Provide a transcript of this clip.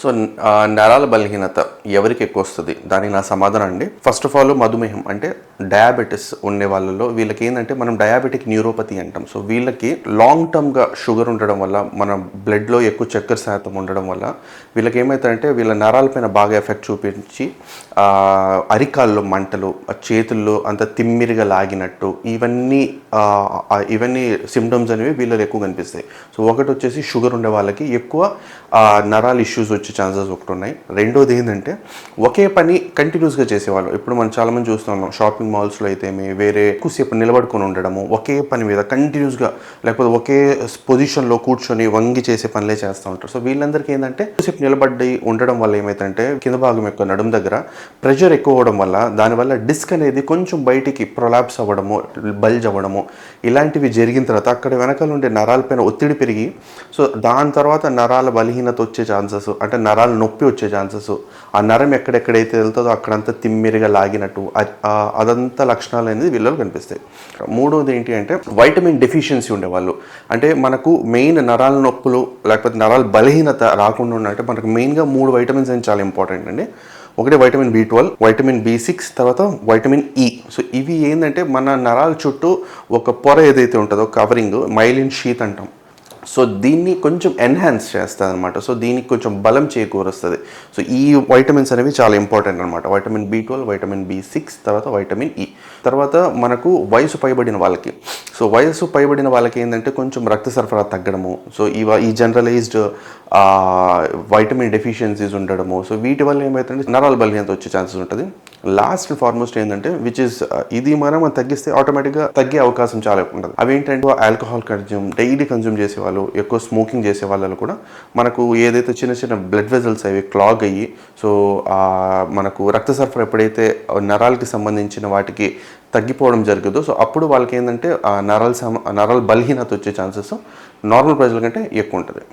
So నరాల బలహీనత ఎవరికి ఎక్కువ వస్తుంది? దానికి నా సమాధానం అండి. ఫస్ట్ ఆఫ్ ఆల్ మధుమేహం అంటే డయాబెటిస్ ఉండే వాళ్ళలో వీళ్ళకి ఏంటంటే మనం డయాబెటిక్ న్యూరోపతి అంటాం. సో వీళ్ళకి లాంగ్ టర్మ్గా షుగర్ ఉండడం వల్ల మన బ్లడ్లో ఎక్కువ చక్కెర శాతం ఉండడం వల్ల వీళ్ళకి ఏమవుతుందంటే వీళ్ళ నరాలపైన బాగా ఎఫెక్ట్ చూపించి అరికాల్లో మంటలు చేతుల్లో అంత తిమ్మిరిగా లాగినట్టు ఇవన్నీ ఇవన్నీ సిమ్టమ్స్ అనేవి వీళ్ళలో ఎక్కువ కనిపిస్తాయి. సో ఒకటి వచ్చేసి షుగర్ ఉండే వాళ్ళకి ఎక్కువ నరాల ఇష్యూస్ వచ్చి ఛాన్సెస్ ఒకటి ఉన్నాయి రెండోది ఏంటంటే ఒకే పని కంటిన్యూస్గా చేసేవాళ్ళు. ఇప్పుడు మనం చాలామంది చూస్తున్నాం షాపింగ్ మాల్స్లో అయితే వేరే ఎక్కువసేపు నిలబడుకొని ఉండడము ఒకే పని మీద కంటిన్యూస్గా లేకపోతే ఒకే పొజిషన్లో కూర్చొని వంగి చేసే పనులే చేస్తూ ఉంటారు. సో వీళ్ళందరికీ ఏంటంటే ఎక్కువసేపు నిలబడి ఉండడం వల్ల ఏమైతుందంటే కింద భాగం యొక్క నడుము దగ్గర ప్రెషర్ ఎక్కువ అవ్వడం వల్ల దానివల్ల డిస్క్ అనేది కొంచెం బయటికి ప్రొలాప్స్ అవ్వడము బల్జ్ అవ్వడము ఇలాంటివి జరిగిన తర్వాత అక్కడ వెనకాల ఉండే నరాలపైన ఒత్తిడి పెరిగి సో దాని తర్వాత నరాల బలహీనత వచ్చే ఛాన్సెస్ అంటే నరాల నొప్పి వచ్చే ఛాన్సెస్. ఆ నరం ఎక్కడెక్కడైతే వెళ్తుందో అక్కడంతా తిమ్మిరిగా లాగినట్టు అదంతా లక్షణాలు అనేది వీళ్ళలో కనిపిస్తాయి. మూడోది ఏంటి అంటే వైటమిన్ డెఫిషియన్సీ ఉండేవాళ్ళు. అంటే మనకు మెయిన్ నరాల నొప్పులు లేకపోతే నరాల బలహీనత రాకుండా ఉండాలంటే మనకు మెయిన్గా మూడు వైటమిన్స్ అని చాలా ఇంపార్టెంట్ అండి. ఒకటి vitamin B twelve vitamin B six తర్వాత వైటమిన్ ఈ. సో ఇవి ఏంటంటే మన నరాల చుట్టూ ఒక పొర ఏదైతే ఉంటుందో కవరింగ్ మైలిన్ షీత్ అంటాం. సో దీన్ని కొంచెం ఎన్హాన్స్ చేస్తుంది అనమాట సో దీనికి కొంచెం బలం చేకూరుస్తుంది. సో ఈ వైటమిన్స్ అనేవి చాలా ఇంపార్టెంట్ అనమాట vitamin B twelve vitamin B six తర్వాత వైటమిన్ ఈ e. తర్వాత మనకు వయసు పైబడిన వాళ్ళకి. సో వయసు పైబడిన వాళ్ళకి ఏంటంటే కొంచెం రక్త సరఫరా తగ్గడము. సో ఈ ఈ జనరలైజ్డ్ వైటమిన్ డెఫిషియన్సీస్ ఉండడము. సో వీటి వల్ల ఏమవుతుందంటే నరాల బలహీనత వచ్చే ఛాన్సెస్ ఉంటుంది. లాస్ట్ ఫార్మోస్ట్ ఏంటంటే విచ్ ఇస్ uh, ఇది మనం తగ్గిస్తే ఆటోమేటిక్గా తగ్గే అవకాశం చాలా ఎక్కువ ఉంటుంది. అవి ఏంటంటే ఆల్కహాల్ కన్జ్యూమ్ డైలీ కన్జ్యూమ్ చేసే వాళ్ళు ఎక్కువ స్మోకింగ్ చేసే వాళ్ళలో కూడా మనకు ఏదైతే చిన్న చిన్న బ్లడ్ వెజల్స్ అవి క్లాగ్ అయ్యి సో మనకు రక్త సరఫరా ఎప్పుడైతే నరాలకి సంబంధించిన వాటికి తగ్గిపోవడం జరుగుతుందో సో అప్పుడు వాళ్ళకి ఏంటంటే ఆ నరాల సమ నరాల బలహీనత వచ్చే ఛాన్సెస్ నార్మల్ ప్రజల కంటే ఎక్కువ ఉంటుంది.